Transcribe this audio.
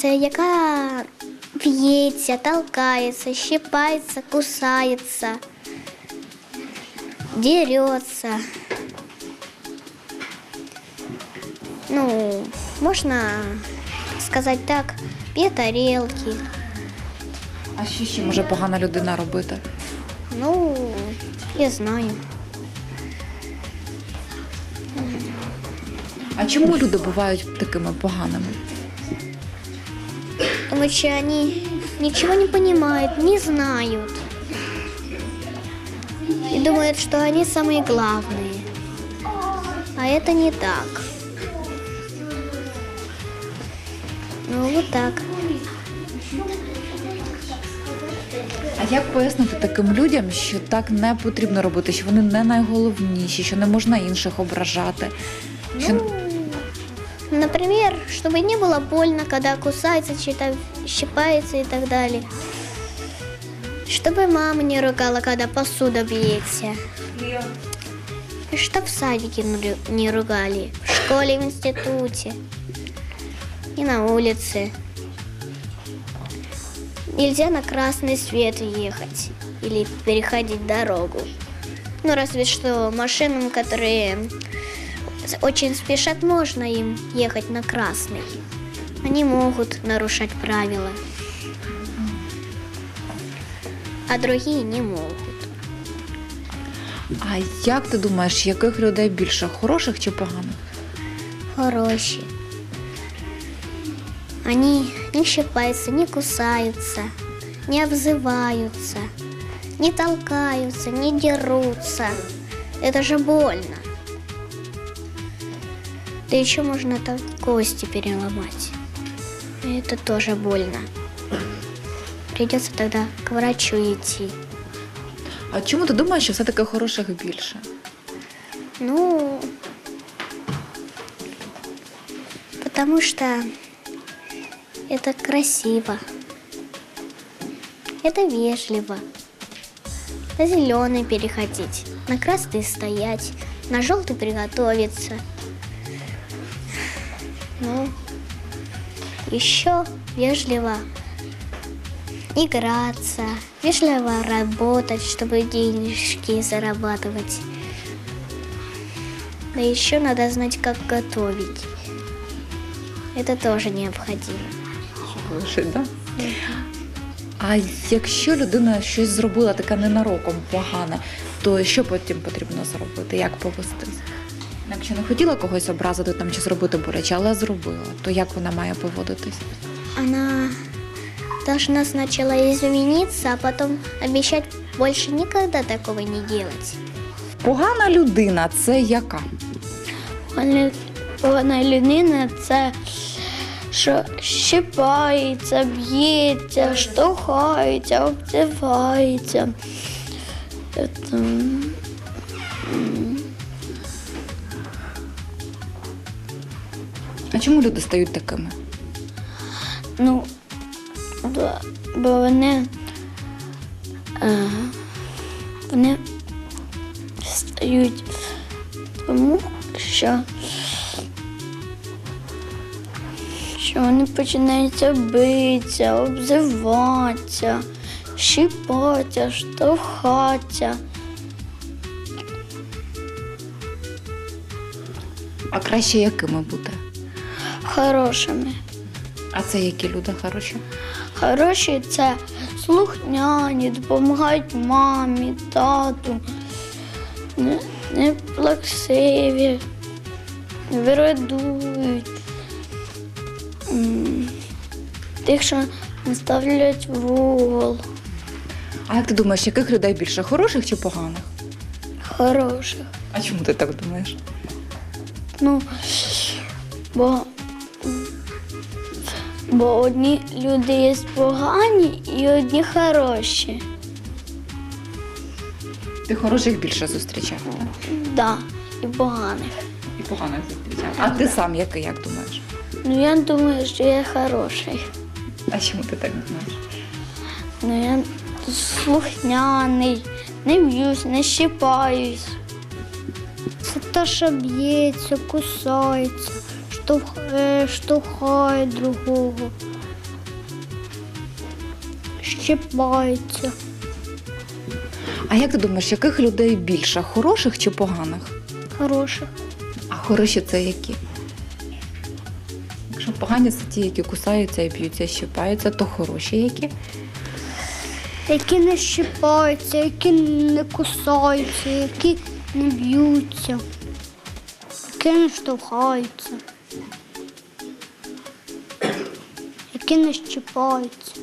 це яка б'ється, толкається, щипається, кусається, дерется. Ну, можна сказати так, п'є тарілки. А що ще може погана людина робити? Ну, я знаю. А чому люди бувають такими поганими? Потому что они ничего не понимают, не знают. И думают, что они самые главные. А это не так. Ну, вот так. А як пояснити таким людям, що так не потрібно робити, що вони не найголовніші, що не можна інших ображати? Що... Например, чтобы не было больно, когда кусается, что-то щипается и так далее. Чтобы мама не ругала, когда посуда бьется. И чтоб в садике не ру- не ругали, в школе, в институте и на улице. Нельзя на красный свет ехать или переходить дорогу. Ну, разве что машинам, которые очень спешат, можно им ехать на красный. Они могут нарушать правила, а другие не могут. А як ти думаєш, яких людей більше хороших чи поганих? Хорошие. Они не щипаются, не кусаются, не обзываются, не толкаются, не дерутся. Это же больно. Да еще можно так кости переломать. Это тоже больно. Придется тогда к врачу идти. А чому ти думаєш, що все-таки хороших більше? Ну, потому что это красиво, это вежливо. На зеленый переходить, на красный стоять, на желтый приготовиться. Ну, еще вежливо играться, вежливо работать, чтобы денежки зарабатывать. Да еще надо знать, как готовить. Это тоже необходимо. Лишить, да? А якщо людина щось зробила таке ненароком погане, то що потім потрібно зробити? Як повестись? Якщо не хотіла когось образити там чи зробити боляче, але зробила, то як вона має поводитись? Она должна сначала извиниться, а потом обещать больше никогда такого не делать. Погана людина це яка? Погана людина це що щипається, б'ється, штовхається, обзивається. Це, А чому люди стають такими? Ну, бо, вони, е, вони стають тому, що, що вони починаються битися, обзиватися, щипатися, штовхатися. А краще якими бути? Хорошими. А це які люди хороші? Хороші це слухняні, допомагають мамі, тату, не, не плаксиві, вирадують. Тих, що не ставлять в угол, А як ти думаєш, яких людей більше хороших чи поганих? хороших. А чому ти так думаєш? Ну, бо, бо одні люди є погані і одні хороші. Ти хороших більше зустрічав, так? Да, і поганих. І поганих зустрічав. А ти сам який, як думаєш? Ну, я думаю, що я хороший. А чому ти так думаєш? Ну, я слухняний, не б'юсь, не щипаюсь. Це те, що б'ється, кусається, штовхає другого. щипаються. А як ти думаєш, яких людей більше хороших чи поганих? Хороших. А хороші це які? Якщо погані це ті, які кусаються і б'ються, щипаються, то хороші які? Які не щипаються, які не кусаються, які не б'ються, які не штовхаються, які не щипаються.